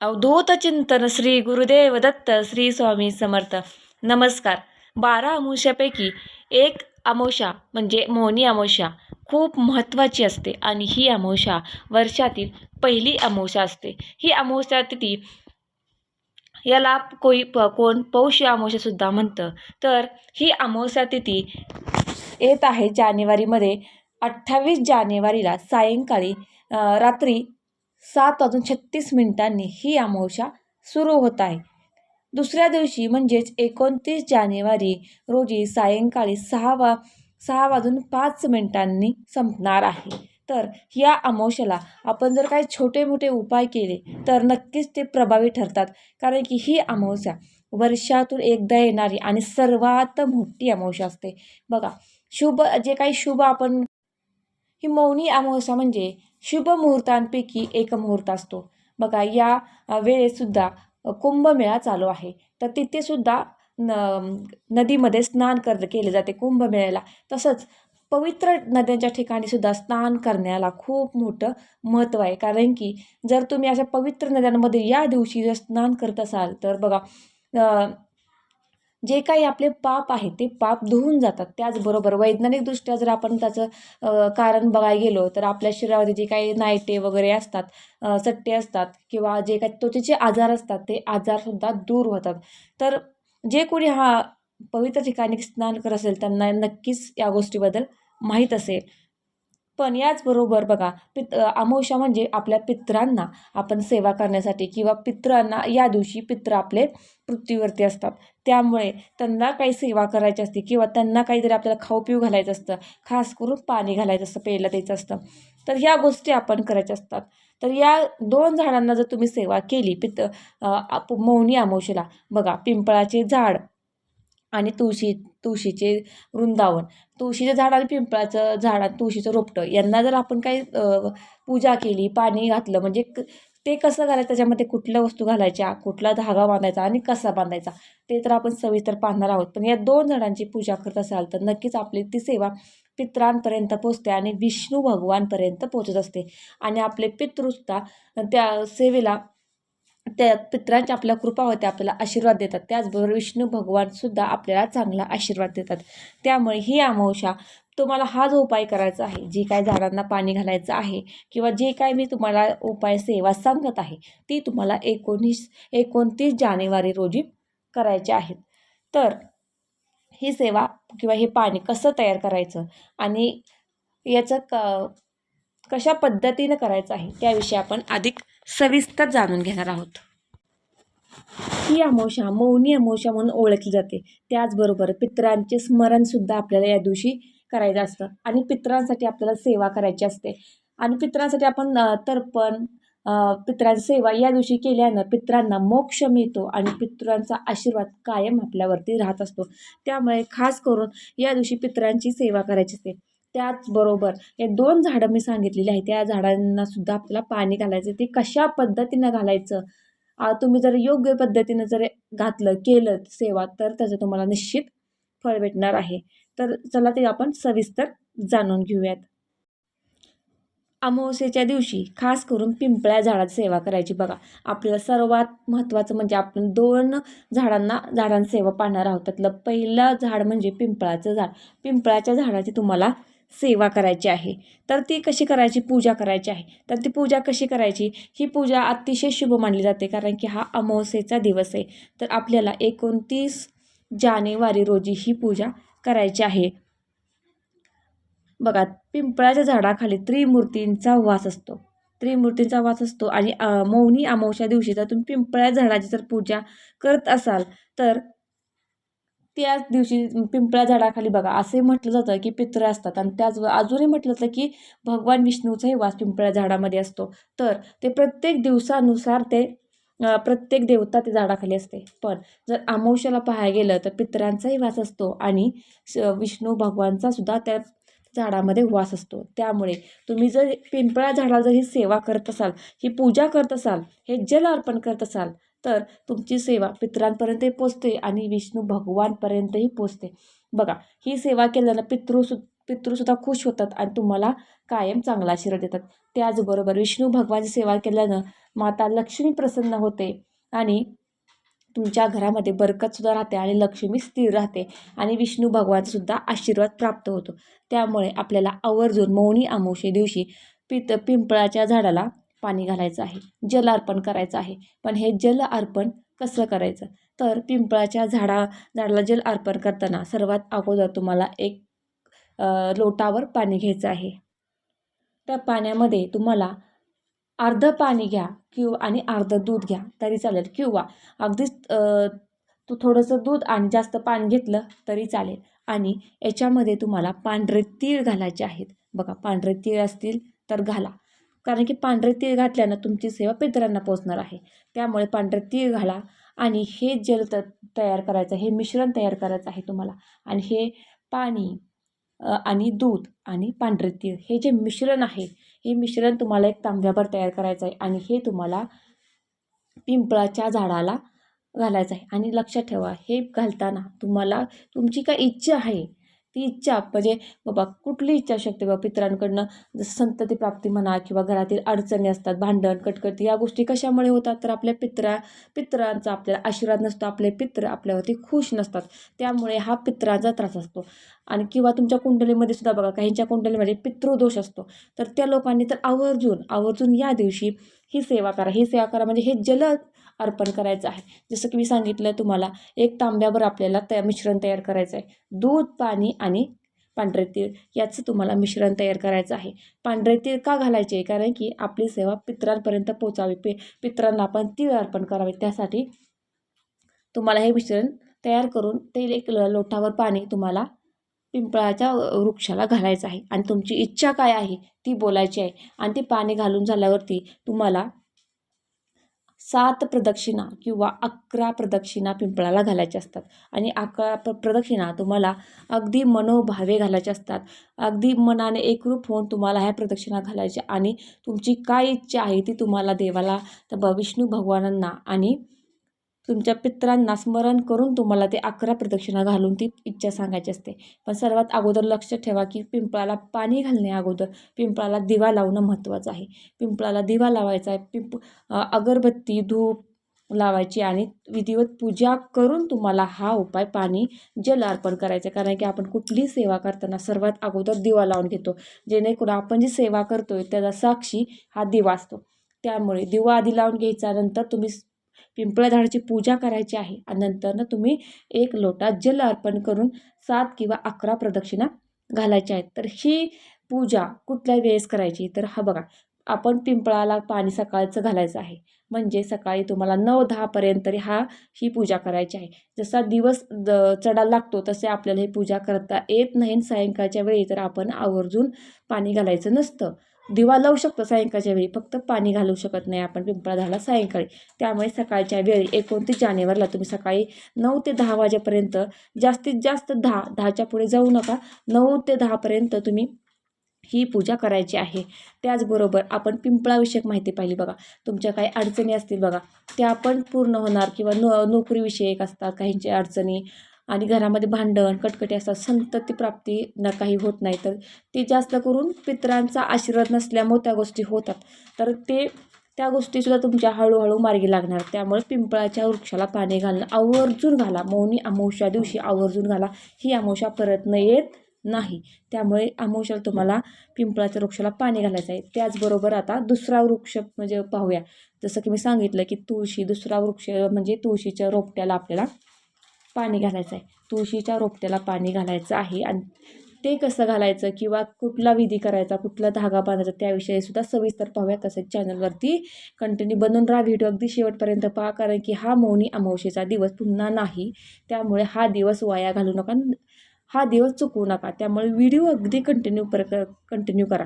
अवधूतचिंतन श्री गुरुदेव दत्त श्री स्वामी समर्थ. नमस्कार. बारा अमावस्यापैकी एक अमावस्या म्हणजे मोहनी अमावस्या खूप महत्त्वाची असते आणि ही अमावशा वर्षातील पहिली अमावशा असते. ही अमावस्या तिथी याला कोई प कोण पौष अमावस्यासुद्धा म्हणतं. तर ही अमावस्या तिथी येत आहे जानेवारीमध्ये अठ्ठावीस जानेवारीला सायंकाळी रात्री सात वाजून छत्तीस मिनिटांनी ही अमावस्या सुरू होत आहे. दुसऱ्या दिवशी म्हणजेच एकोणतीस जानेवारी रोजी सायंकाळी सहा वा सहा वाजून पाच मिनिटांनी संपणार आहे. तर या अमावस्याला आपण जर काही छोटे मोठे उपाय केले तर नक्कीच ते प्रभावी ठरतात. कारण की ही अमावस्या वर्षातून एकदा येणारी आणि सर्वात मोठी अमावस्या असते. बघा शुभ जे काही शुभ आपण ही मौनी अमावस्या म्हणजे शुभ मुहूर्तांपैकी एक मुहूर्त असतो. बघा या वेळेतसुद्धा वेळेसुद्धा कुंभमेळा चालू आहे. तर तिथेसुद्धा न नदीमध्ये स्नान कर केले जाते कुंभमेळ्याला. तसंच पवित्र नद्यांच्या ठिकाणी सुद्धा स्नान करण्याला खूप मोठं महत्त्व आहे. कारण की जर तुम्ही अशा पवित्र नद्यांमध्ये या दिवशी जर स्नान करत असाल तर बघा जे काही आपले पाप आहे ते पाप धुवून जातात. त्याचबरोबर वैज्ञानिकदृष्ट्या जर आपण त्याचं कारण बघायला गेलो तर आपल्या शरीरामध्ये जे काही नायटे वगैरे असतात सट्टे असतात किंवा जे काही त्वचेचे आजार असतात ते आजारसुद्धा दूर होतात. तर जे कोणी हा पवित्र ठिकाणी स्नान करत असेल त्यांना नक्कीच या गोष्टीबद्दल माहीत असेल. पण याचबरोबर बघा पित अमावस्या म्हणजे आपल्या पित्रांना आपण सेवा करण्यासाठी किंवा पित्रांना या दिवशी पित्र आपले पृथ्वीवरती असतात. त्यामुळे त्यांना काही सेवा करायची असते किंवा त्यांना काहीतरी आपल्याला खाऊ पिऊ घालायचं असतं खास करून पाणी घालायचं असतं प्यायला द्यायचं असतं. तर ह्या गोष्टी आपण करायच्या असतात. तर या दोन झाडांना जर तुम्ही सेवा केली पित आप मौनी अमावशेला बघा पिंपळाचे झाड आणि तुळशी तुळशीचे वृंदावन. तुळशीचं झाड आणि पिंपळाचं झाड आणि तुळशीचं रोपटं. यांना जर आपण काही पूजा केली पाणी घातलं म्हणजे क ते कसं घालायचं? त्याच्यामध्ये कुठल्या वस्तू घालायच्या? कुठला धागा बांधायचा आणि कसा बांधायचा? ते तर आपण सविस्तर पाहणार आहोत. पण या दोन झाडांची पूजा करत असाल तर नक्कीच आपली ती सेवा पित्रांपर्यंत पोचते आणि विष्णू भगवानपर्यंत पोचत असते. आणि आपले पितृसुद्धा त्या सेवेला त्या पितरांच्या आपल्या कृपा होते आपल्याला आशीर्वाद देतात. त्याचबरोबर विष्णू भगवानसुद्धा आपल्याला चांगला आशीर्वाद देतात. त्यामुळे ही अमावशा तुम्हाला हा जो उपाय करायचा आहे जी काय झाडांना पाणी घालायचं आहे किंवा जे काय मी तुम्हाला उपाय सेवा सांगत आहे ती तुम्हाला एकोणीस एकोणतीस जानेवारी रोजी करायचे आहेत. तर ही सेवा किंवा हे पाणी कसं तयार करायचं आणि याचं क कशा पद्धतीनं करायचं आहे त्याविषयी आपण अधिक सविस्तर जाणून घेणार आहोत. ही अमावस्या मौनी अमावस्या म्हणून ओळखली जाते. त्याचबरोबर पितरांचे स्मरणसुद्धा आपल्याला या दिवशी करायचं असतं. आणि पितरांसाठी आपल्याला सेवा करायची असते. आणि पितरांसाठी आपण तर्पण अ, सेवा या दिवशी केल्यानं पितरांना मोक्ष मिळतो आणि पित्रांचा आशीर्वाद कायम आपल्यावरती राहत असतो. त्यामुळे खास करून या दिवशी पितरांची सेवा करायची असते. त्याचबरोबर हे दोन झाडं मी सांगितलेली आहे त्या झाडांना सुद्धा आपल्याला पाणी घालायचं ते कशा पद्धतीनं घालायचं? तुम्ही जर योग्य पद्धतीनं जर घातलं केलं सेवा तर त्याचं तुम्हाला निश्चित फळ भेटणार आहे. तर चला ते आपण सविस्तर जाणून घेऊयात. अमावस्येच्या दिवशी खास करून पिंपळ्या झाडाची सेवा करायची बघा. आपल्याला सर्वात महत्त्वाचं म्हणजे आपण दोन झाडांना झाडांसेवा पाहणार आहोत. त्यातलं पहिलं झाड म्हणजे पिंपळाचं झाड. पिंपळाच्या झाडाची तुम्हाला सेवा करायची आहे. तर ती कशी करायची? पूजा करायची आहे. तर ती पूजा कशी करायची? ही पूजा अतिशय शुभ मानली जाते कारण की हा अमावस्येचा दिवस आहे. तर आपल्याला एकोणतीस जानेवारी रोजी ही पूजा करायची आहे. बघा पिंपळाच्या झाडाखाली त्रिमूर्तींचा वास असतो. त्रिमूर्तींचा वास असतो आणि मौनी अमावस्या दिवशी जर तुम्ही पिंपळ्या झाडाची जर पूजा करत असाल तर त्याच दिवशी पिंपळ्या झाडाखाली बघा असे म्हटलं जातं की पित्र असतात. आणि त्याच अजूनही म्हटलं जातं की भगवान विष्णूचाही वास पिंपळ्या झाडामध्ये असतो. तर ते प्रत्येक दिवसानुसार ते प्रत्येक देवता ते झाडाखाली असते. पण जर अमावश्याला पाहायला गेलं तर पितरांचाही वास असतो आणि स- विष्णू भगवानचा सुद्धा त्या झाडामध्ये वास असतो. त्यामुळे तुम्ही जर पिंपळा झाडाला जर ही सेवा करत असाल ही पूजा करत असाल हे जल अर्पण करत असाल तर तुमची सेवा पितरांपर्यंतही पोचते आणि विष्णू भगवानपर्यंतही पोचते. बघा ही सेवा केल्यानं पितृसु पितृसुद्धा खुश होतात आणि तुम्हाला कायम चांगला आशीर्वाद देतात. त्याचबरोबर विष्णू भगवानची सेवा केल्यानं माता लक्ष्मी प्रसन्न होते आणि तुमच्या घरामध्ये बरकतसुद्धा राहते आणि लक्ष्मी स्थिर राहते आणि विष्णू भगवानसुद्धा आशीर्वाद प्राप्त होतो. त्यामुळे आपल्याला आवर्जून मौनी अमावशे दिवशी पित पिंपळाच्या झाडाला पाणी घालायचं आहे. जल अर्पण करायचं आहे. पण हे जल अर्पण कसं करायचं? तर पिंपळाच्या झाडा झाडाला जल अर्पण करताना सर्वात अगोदर तुम्हाला एक लोटावर पाणी घ्यायचं आहे. त्या पाण्यामध्ये तुम्हाला अर्धं पाणी घ्या किंवा आणि अर्धं दूध घ्या. तरी चालेल. किंवा अगदीच तू थोडंसं दूध आणि जास्त पाणी घेतलं तरी चालेल. आणि याच्यामध्ये तुम्हाला पांढरे तीळ घालायचे आहेत. बघा पांढरे तीळ असतील तर घाला. कारण की पांढरे तीळ घातल्यानं तुमची सेवा पितरांना पोचणार आहे. त्यामुळे पांढरे तीळ घाला आणि हे जल त तयार करायचं हे मिश्रण तयार करायचं आहे तुम्हाला. आणि हे पाणी आणि दूध आणि पांढरे तीळ हे जे मिश्रण आहे हे मिश्रण तुम्हाला एक तांब्याभर तयार करायचं आहे आणि हे तुम्हाला पिंपळाच्या झाडाला घालायचं आहे. आणि लक्षात ठेवा हे घालताना तुम्हाला तुमची काय इच्छा आहे ती इच्छा म्हणजे बाबा कुठली इच्छा शकते बाबा पित्रांकडनं? जसं संतती प्राप्ती म्हणा किंवा घरातील अडचणी असतात भांडण कटकटी या गोष्टी कशामुळे होतात? तर आपल्या पित्रा पित्रांचा आपल्याला आशीर्वाद नसतो आपले पित्र आपल्यावरती खुश नसतात. त्यामुळे हा पित्राचा त्रास असतो. आणि किंवा तुमच्या कुंडलीमध्ये सुद्धा बघा काहींच्या कुंडलीमध्ये पितृदोष असतो. तर त्या लोकांनी तर आवर्जून आवर्जून या दिवशी ही सेवा करा ही सेवा करा म्हणजे हे जल अर्पण करायचं आहे. जसं की मी सांगितलं तुम्हाला एक तांब्यावर आपल्याला त्या मिश्रण तयार करायचं आहे. दूध पाणी आणि पांढरे तीळ याचं तुम्हाला मिश्रण तयार करायचं आहे. पांढरे तीळ का घालायचे? कारण की आपली सेवा पित्रांपर्यंत पोचावी पे पित्रांना आपण तीळ अर्पण करावे. त्यासाठी तुम्हाला हे मिश्रण तयार करून ते एक लोटावर पाणी तुम्हाला पिंपळाच्या वृक्षाला घालायचं आहे. आणि तुमची इच्छा काय आहे? ती बोलायची आहे. आणि ते पाणी घालून झाल्यावरती तुम्हाला सात प्रदक्षिणा किंवा अकरा प्रदक्षिणा पिंपळाला घालायच्या असतात. आणि अकरा प्र प्रदक्षिणा तुम्हाला अगदी मनोभावे घालायचे असतात. अगदी मनाने एकरूप होऊन तुम्हाला ह्या प्रदक्षिणा घालायच्या आणि तुमची काय इच्छा आहे ती तुम्हाला देवाला तर विष्णू भगवानांना आणि तुमच्या पित्रांना स्मरण करून तुम्हाला ते अकरा प्रदक्षिणा घालून ती इच्छा सांगायची असते. पण सर्वात अगोदर लक्ष ठेवा की पिंपळाला पाणी घालणे अगोदर पिंपळाला दिवा लावणं महत्त्वाचं आहे. पिंपळाला दिवा लावायचा आहे. पिंप अगरबत्ती धूप लावायची आणि विधिवत पूजा करून तुम्हाला हा उपाय पाणी जल अर्पण करायचं कारण की आपण कुठली सेवा करताना सर्वात अगोदर दिवा लावून घेतो. जेणेकरून आपण जी सेवा करतोय त्याचा साक्षी हा दिवा असतो. त्यामुळे दिवा आधी लावून घ्यायचा नंतर तुम्ही पिंपळा झाडाची पूजा करायची आहे. आणि नंतरनं तुम्ही एक लोटा जल अर्पण करून सात किंवा अकरा प्रदक्षिणा घालायच्या आहेत. तर ही पूजा कुठल्या वेळेस करायची? तर हा बघा आपण पिंपळाला पाणी सकाळचं घालायचं आहे. म्हणजे सकाळी तुम्हाला नऊ दहापर्यंत तरी हा ही पूजा करायची आहे. जसा दिवस द चढायला लागतो तसे आपल्याला ही पूजा करता येत नाही. सायंकाळच्या वेळी तर आपण आवर्जून पाणी घालायचं नसतं. दिवा लावू शकतो सायंकाळच्या वेळी फक्त पाणी घालू शकत नाही आपण पिंपळा झाला सायंकाळी. त्यामुळे सकाळच्या वेळी एकोणतीस जानेवारीला तुम्ही सकाळी नऊ ते दहा वाजेपर्यंत जास्तीत जास्त दहा दहाच्या पुढे जाऊ नका नऊ ते दहापर्यंत तुम्ही ही पूजा करायची आहे. त्याचबरोबर आपण पिंपळाविषयक माहिती पाहिली बघा. तुमच्या काही अडचणी असतील बघा त्या पण पूर्ण होणार किंवा नो नोकरीविषयक असतात काहींच्या अडचणी आणि घरामध्ये भांडण कटकटी असतात संतती प्राप्ती न काही होत नाही. तर ते जास्त करून पित्रांचा आशीर्वाद नसल्यामुळे त्या गोष्टी होतात. तर ते त्या गोष्टीसुद्धा तुमच्या हळूहळू मार्गी लागणार. त्यामुळे पिंपळाच्या वृक्षाला पाणी घालणं आवर्जून घाला. मौनी अमावश्या दिवशी आवर्जून घाला. ही अमावश्या परत न येत नाही. त्यामुळे अमावश्याला तुम्हाला पिंपळाच्या वृक्षाला पाणी घालायचं आहे. त्याचबरोबर आता दुसरा वृक्ष म्हणजे पाहूया. जसं की मी सांगितलं की तुळशी दुसरा वृक्ष म्हणजे तुळशीच्या रोपट्याला आपल्याला पाणी घालायचं आहे. तुळशीच्या रोपट्याला पाणी घालायचं आहे आणि ते कसं घालायचं किंवा कुठला विधी करायचा कुठला धागा बांधायचा त्याविषयी सुद्धा सविस्तर पाहूया तसेच चॅनलवरती. कंटिन्यू बनून राहा व्हिडिओ. अगदी शेवटपर्यंत पहा कारण की हा मौनी अमावशेचा दिवस पुन्हा नाही. त्यामुळे हा दिवस वाया घालू नका. हा दिवस चुकवू नका. त्यामुळे व्हिडिओ अगदी कंटिन्यू पर कंटिन्यू करा.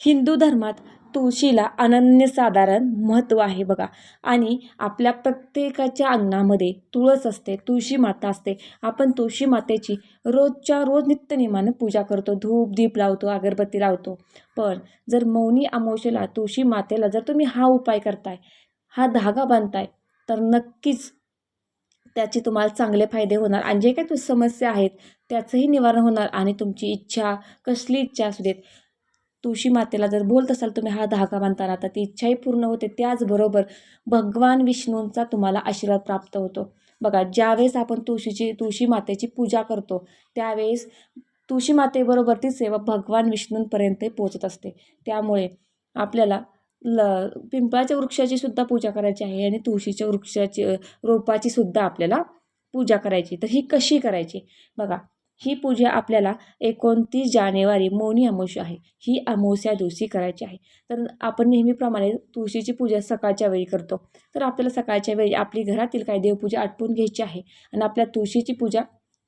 हिंदू धर्मात तुळशीला अनन्यसाधारण महत्त्व आहे बघा. आणि आपल्या प्रत्येकाच्या अंगणामध्ये तुळस असते तुळशी माता असते. आपण तुळशी मातेची रोजच्या रोज नित्यनेमानं पूजा करतो धूप दीप लावतो अगरबत्ती लावतो. पण जर मौनी अमावशेला तुळशी मातेला जर तुम्ही हा उपाय करताय हा धागा बांधताय तर नक्कीच त्याचे तुम्हाला चांगले फायदे होणार आणि जे काही तुझ समस्या आहेत त्याचंही निवारण होणार आणि तुमची इच्छा कसली इच्छा असू देत तुळशी मातेला जर बोलत असाल तुम्ही हा धागा बांधताना तर ती इच्छाही पूर्ण होते. त्याचबरोबर भगवान विष्णूंचा तुम्हाला आशीर्वाद प्राप्त होतो. बघा ज्यावेळेस आपण तुळशीची तुळशी मातेची पूजा करतो त्यावेळेस तुळशी मातेबरोबर ती सेवा भगवान विष्णूंपर्यंत पोचत असते. त्यामुळे आपल्याला ल पिंपळाच्या वृक्षाची सुद्धा पूजा करायची आहे आणि तुळशीच्या वृक्षाची रोपाची सुद्धा आपल्याला पूजा करायची. तर ही कशी करायची? बघा ही पूजा आपल्याला एकोणतीस जानेवारी मौनी अमावस्या आहे. ही अमावस्या दिवशी करायची आहे. तर आपण नेहमीप्रमाणे तुळशीची पूजा सकाळच्या वेळी करतो. तर आपल्याला सकाळच्या वेळी आपली घरातील काही देवपूजा आटपून घ्यायची आहे आणि आपल्या तुळशीची पूजा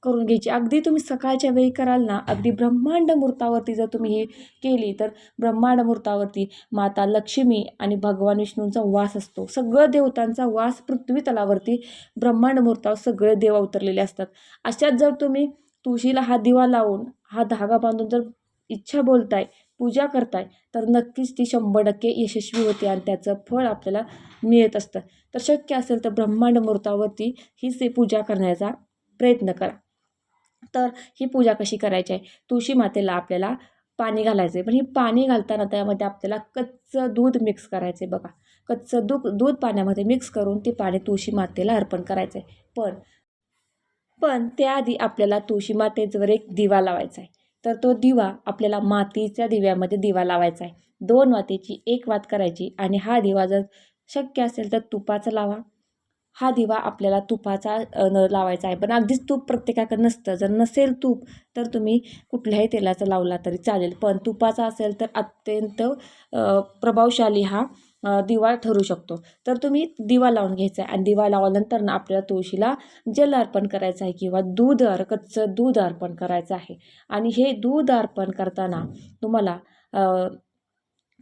करून घ्यायची. अगदी तुम्ही सकाळच्या वेळी कराल ना अगदी ब्रह्मांड मुहूर्तावरती जर तुम्ही हे केली तर ब्रह्मांड मुहूर्तावरती माता लक्ष्मी आणि भगवान विष्णूंचा वास असतो. सगळं देवतांचा वास पृथ्वी तलावरती ब्रह्मांड मुहूर्तावर सगळे देव अवतरलेले असतात. अशात जर तुम्ही तुळशीला हा दिवा लावून हा धागा बांधून जर इच्छा बोलताय पूजा करताय तर नक्कीच ती शंभर टक्के यशस्वी होते आणि त्याचं फळ आपल्याला मिळत असतं. तर शक्य असेल तर ब्रह्मांड मुहूर्तावरती ही से पूजा करण्याचा प्रयत्न करा. तर ही पूजा कशी करायची आहे? तुळशी मातेला आपल्याला पाणी घालायचं आहे पण हे पाणी घालताना त्यामध्ये आपल्याला कच्चं दूध मिक्स करायचं आहे बघा. कच्चं दूध दूध पाण्यामध्ये मिक्स करून ते पाणी तुळशी मातेला अर्पण करायचं आहे पण पण त्याआधी आपल्याला तुळशी मातेजवर एक दिवा लावायचा आहे. तर तो दिवा आपल्याला मातीच्या दिव्यामध्ये दिवा लावायचा आहे. दोन वातीची एक वात करायची आणि हा दिवा जर शक्य असेल तर तुपाचा लावा. हा दिवा आपल्याला तुपाचा लावायचा आहे. पण अगदीच तूप प्रत्येकाकडे नसतं. जर नसेल तूप तर तुम्ही कुठल्याही तेलाचा लावला तरी चालेल. पण तुपाचा असेल तर अत्यंत प्रभावशाली हा दिवा ठरू शकतो. तर तुम्ही दिवा लावून घ्यायचा आहे. आणि दिवा लावल्यानंतर ना आपल्याला तुळशीला जल अर्पण करायचं आहे किंवा दूध अर कच्चं दूध अर्पण करायचं आहे. आणि हे दूध अर्पण करताना तुम्हाला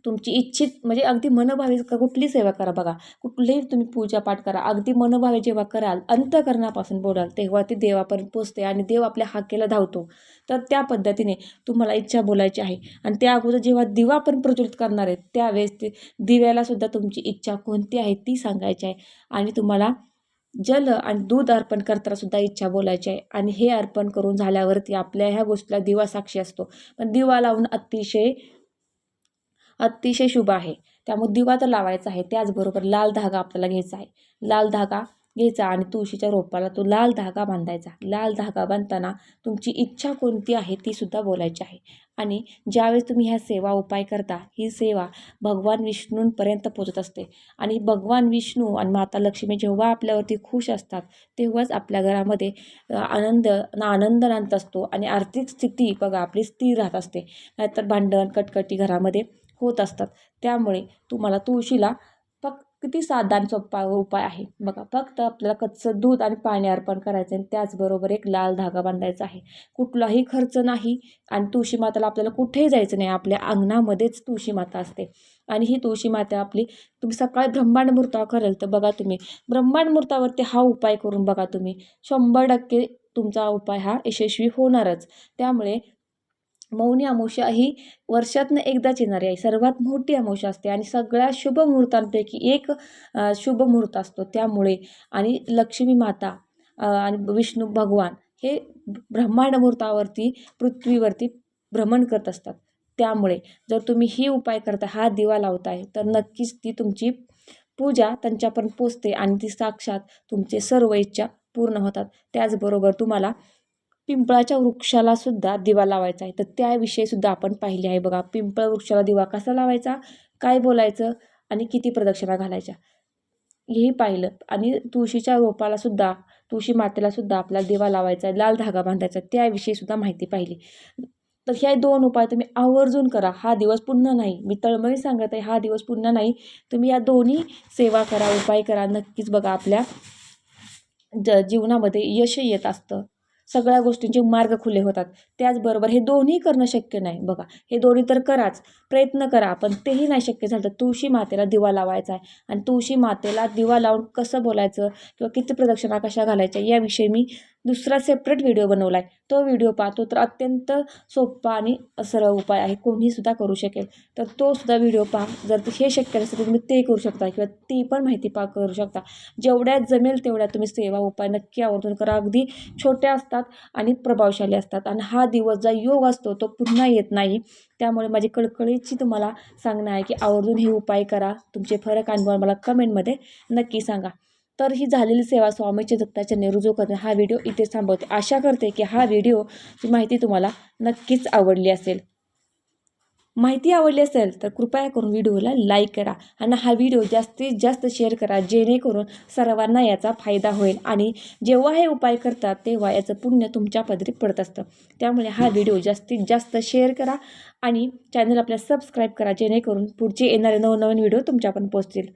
तुमची इच्छित म्हणजे अगदी मनभावे कुठली सेवा करा बघा. कुठलीही तुम्ही पूजापाठ करा अगदी मनभावे जेव्हा कराल अंतकरणापासून बोलाल तेव्हा ते देवापर्यंत पोचते आणि देव आपल्या हाकेला धावतो. तर त्या पद्धतीने तुम्हाला इच्छा बोलायची आहे. आणि त्या अगोदर जेव्हा दिवा पण प्रज्वलित करणार आहे त्यावेळेस ते दिव्यालासुद्धा तुमची इच्छा कोणती आहे ती सांगायची आहे. आणि तुम्हाला जल आणि दूध अर्पण करताना सुद्धा इच्छा बोलायची आहे. आणि हे अर्पण करून झाल्यावरती आपल्या ह्या गोष्टीला दिवा साक्षी असतो. पण दिवा लावून अतिशय अतिशय शुभ आहे. त्यामुळे दिवा तर लावायचा आहे. त्याचबरोबर लाल धागा आपल्याला घ्यायचा आहे. लाल धागा घ्यायचा आणि तुळशीच्या रोपाला तो लाल धागा बांधायचा. लाल धागा बांधताना तुमची इच्छा कोणती आहे ती सुद्धा बोलायची आहे. आणि ज्यावेळेस तुम्ही ह्या सेवा उपाय करता ही सेवा भगवान विष्णूंपर्यंत पोचत असते. आणि भगवान विष्णू आणि माता लक्ष्मी जेव्हा आपल्यावरती खुश असतात तेव्हाच आपल्या घरामध्ये आनंद आनंद नांदत असतो आणि आर्थिक स्थिती बघा आपली स्थिर राहत असते. नाहीतर भांडण कटकटी घरामध्ये होत असतात. त्यामुळे तुम्हाला तुळशीला फक्त किती साधारण सोपा उपाय आहे. बघा फक्त आपल्याला कच्चं दूध आणि पाणी अर्पण करायचं आहे त्याचबरोबर एक लाल धागा बांधायचा आहे. कुठलाही खर्च नाही आणि तुळशी माताला आपल्याला कुठेही जायचं नाही. आपल्या अंगणामध्येच तुळशी माता असते. आणि ही तुळशी माता आपली तुम्ही सकाळी ब्रह्मांड मुहूर्तावर करेल तर बघा तुम्ही ब्रह्मांड मुहूर्तावरती हा उपाय करून बघा तुम्ही. शंभर टक्के तुमचा उपाय हा यशस्वी होणारच. त्यामुळे मौनी अमावस्या ही वर्षातनं एकदाच येणारी आहे. सर्वात मोठी अमावस्या असते आणि सगळ्या शुभ मुहूर्तांपैकी एक शुभ मुहूर्त असतो त्यामुळे. आणि लक्ष्मी माता आणि विष्णू भगवान हे ब्रह्मांड मुहूर्तावरती पृथ्वीवरती भ्रमण करत असतात. त्यामुळे जर तुम्ही ही उपाय करता हा दिवा लावताय तर नक्कीच ती तुमची पूजा त्यांच्यापर्यंत पोचते आणि ती साक्षात तुमचे सर्व इच्छा पूर्ण होतात. त्याचबरोबर तुम्हाला पिंपळाच्या वृक्षाला सुद्धा दिवा लावायचा आहे. तर त्याविषयी सुद्धा आपण पाहिले आहे बघा. पिंपळ वृक्षाला दिवा कसा लावायचा? काय बोलायचं? आणि किती प्रदक्षिणा घालायच्या? हेही पाहिलं. आणि तुळशीच्या रोपाला सुद्धा तुळशी मातेला सुद्धा आपल्याला दिवा लावायचा आहे. लाल धागा बांधायचा त्याविषयी सुद्धा माहिती पाहिली. तर ह्या दोन उपाय तुम्ही आवर्जून करा. हा दिवस पुन्हा नाही. मी तळमळी सांगत आहे हा दिवस पुन्हा नाही. तुम्ही या दोन्ही सेवा करा उपाय करा. नक्कीच बघा आपल्या ज जीवनामध्ये यश येत असतं. सगळ्या गोष्टींचे मार्ग खुले होतात. त्याचबरोबर हे दोन्ही करणं शक्य नाही. बघा हे दोन्ही तर कराच. प्रयत्न करा पण तेही नाही शक्य झालं तर तुळशी मातेला दिवा लावायचा आहे. आणि तुळशी मातेला दिवा लावून कसं बोलायचं? किंवा किती प्रदक्षिणा कशा घालायच्या? याविषयी मी दुसरा सेपरेट व्हिडिओ बनवला आहे तो व्हिडिओ पाहतो तर अत्यंत सोपा आणि सरळ उपाय आहे. कोणीसुद्धा करू शकेल. तर तोसुद्धा व्हिडिओ पहा. जर हे शक्य नसेल तर तुम्ही ते करू शकता किंवा ती पण माहिती पा करू शकता. जेवढ्या जमेल तेवढ्या तुम्ही सेवा उपाय नक्की आवर्जून करा. अगदी छोट्या असतात आणि प्रभावशाली असतात. आणि हा दिवस जो योग असतो तो पुन्हा येत नाही. त्यामुळे माझी कळकळीची तुम्हाला सांगणं आहे की आवर्जून हे उपाय करा. तुमचे फरक अनुभव मला कमेंटमध्ये नक्की सांगा. तर ही झालेली सेवा स्वामीची दत्ताच्या रुजू करणे हा व्हिडिओ इथे थांबवते. आशा करते की हा व्हिडिओची माहिती तुम्हाला नक्कीच आवडली असेल. माहिती आवडली असेल तर कृपया करून व्हिडिओला लाईक करा आणि हा व्हिडिओ जास्तीत जास्त शेअर करा जेणेकरून सर्वांना याचा फायदा होईल आणि जेव्हा हे उपाय करतात तेव्हा याचं पुण्य तुमच्या पदरी पडत असतं. त्यामुळे हा व्हिडिओ जास्तीत जास्त शेअर करा आणि चॅनल आपल्या सबस्क्राईब करा जेणेकरून पुढचे येणारे नवनवीन व्हिडिओ तुमच्यापर्यंत पोहोचतील.